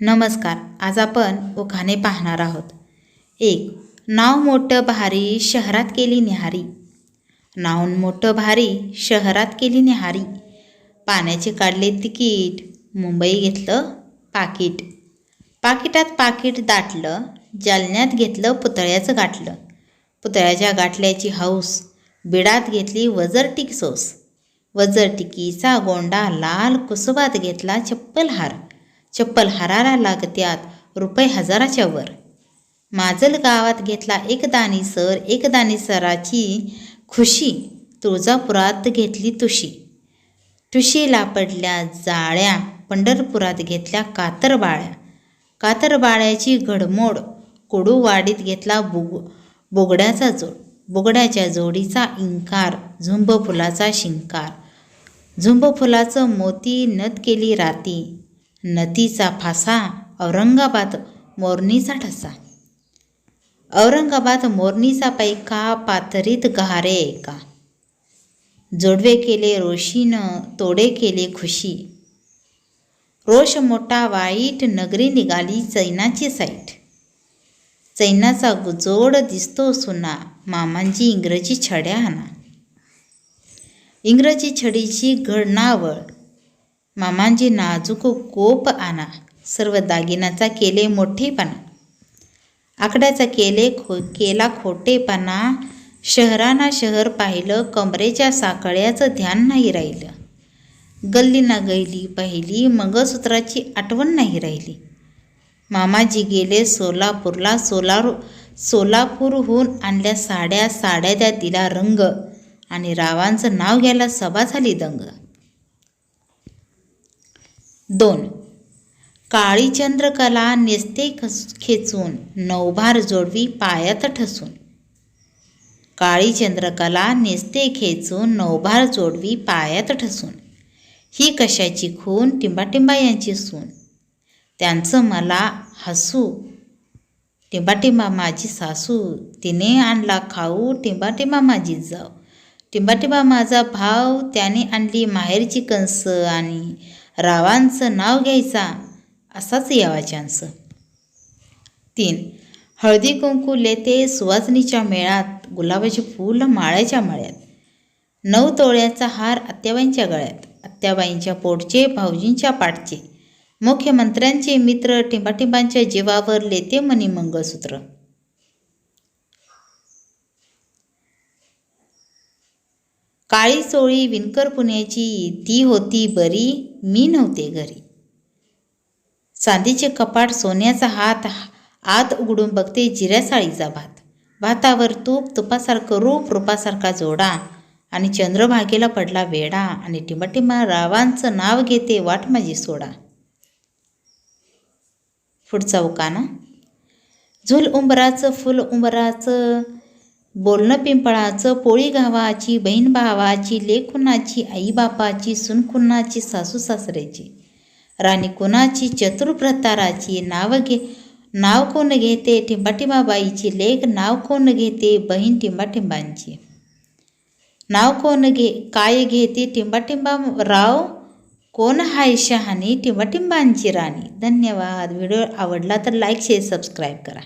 नमस्कार आज आपण उखाणे पाहणार आहोत. एक नाव मोठं भारी शहरात केली निहारी नाव मोठं भारी शहरात केली निहारी पाण्याचे काढले तिकीट मुंबई घेतलं पाकिट. पाकिटात पाकिट दाटलं जालन्यात घेतलं पुतळ्याचं गाठलं. पुतळ्याच्या गाठल्याची हौस बिडात घेतली वजर टिकसोस. सोस वजरटिकीचा गोंडा लाल कुसुबात घेतला चप्पल हार. चप्पल हाराला लागत्यात. रुपये हजाराच्या वर. माजल गावात घेतला एकदानी सर एकदानी सराची खुशी. तुळजापुरात घेतली तुशी. तुशीला पडल्या जाळ्या. पंढरपुरात घेतल्या कातरबाळ्या. कातरबाळ्याची घडमोड. कोडूवाडीत घेतला बुग बोगड्याचा जोड. बोगड्याच्या जोडीचा इंकार. झुंब फुलाचा शिंकार. झुंब फुलाचं मोती नथ केली राती. नतीचा फासा औरंगाबाद मोरणीचा ठसा. औरंगाबाद मोरणीचा पैका पाथरीत गहारे एका. जोडवे केले रोशीनं तोडे केले खुशी. रोष मोठा वाईट नगरी निघाली चैनाची साईट. चैनाचा गुजोड दिसतो सुना मामांची इंग्रजी छड्या आणा इंग्रजी छडीची घडणावळ मामांजी नाजूक कोप आणा. सर्व दागिन्याचा केले मोठेपणा. आकड्याचा केले खो केला खोटेपणा. शहराना शहर पाहिलं कमरेच्या साकळ्याचं ध्यान नाही राहिलं. गल्ली ना गैली पाहिली मंगळसूत्राची आठवण नाही राहिली. मामाजी गेले सोलापूरला सोलार सोलापूरहून आणल्या साड्या साड्या त्या दिला रंग. आणि रावांचं नाव घ्यायला सभा झाली दंग. दोन. काळीचंद्र कला नेसते खस खेचून नवभार जोडवी पायात ठसून. काळीचंद्रकला नेसते खेचून नवभार जोडवी पायात ठसून. ही कशाची खून? टिंबाटिंबा यांची सून. त्यांचं मला हसू. टिंबाटिंबा माझी सासू. तिने आणला खाऊ. टिंबाटिंबा माझी जाऊ टिंबाटिंबा माझा भाव. त्याने आणली माहेरची कंस आणि रावांचं नाव घ्यायचा असाच यावा चान्स तीन हळदी कुंकू लेते सुवासनीच्या मेळात गुलाबाचे फूल माळ्याच्या माळ्यात. नऊ तोळ्याचा हार आत्याबाईंच्या गळ्यात आत्याबाईंच्या पोटचे भाऊजींच्या पाठचे. मुख्यमंत्र्यांचे मित्र टिंबाटिंबांच्या जीवावर लेते मनी मंगळसूत्र. काळी चोळी विणकर पुण्याची ती होती बरी मी नव्हते घरी. चांदीचे कपाट सोन्याचा हात आत उघडून बघते जिऱ्या साळीचा भात. भातावर तूप तुपासारखं रूप रूपासारखा जोडा. आणि चंद्रभागेला पडला वेडा आणि टिमटिमा रावांचं नाव घेते वाट माझी सोडा. पुढचा उकाना. झुल उंबराचं फुल उंबराचं बोलणं पिंपळाचं पोळी गावाची बहीण भावाची लेखुनाची कुणाची आई बापाची सून सासू सासऱ्याची राणी कुणाची चतुर्प्रताराची नाव घे नाव कोण घेते टिंबाटिंबाबाईची लेख नाव कोण घेते बहीण टिंबाटिंबांची. नाव कोण घे काय घेते टिंबाटिंबा राव कोण हाय शहाणी टिंबाटिंबांची राणी? धन्यवाद. व्हिडिओ आवडला तर लाईक शेअर सबस्क्राईब करा.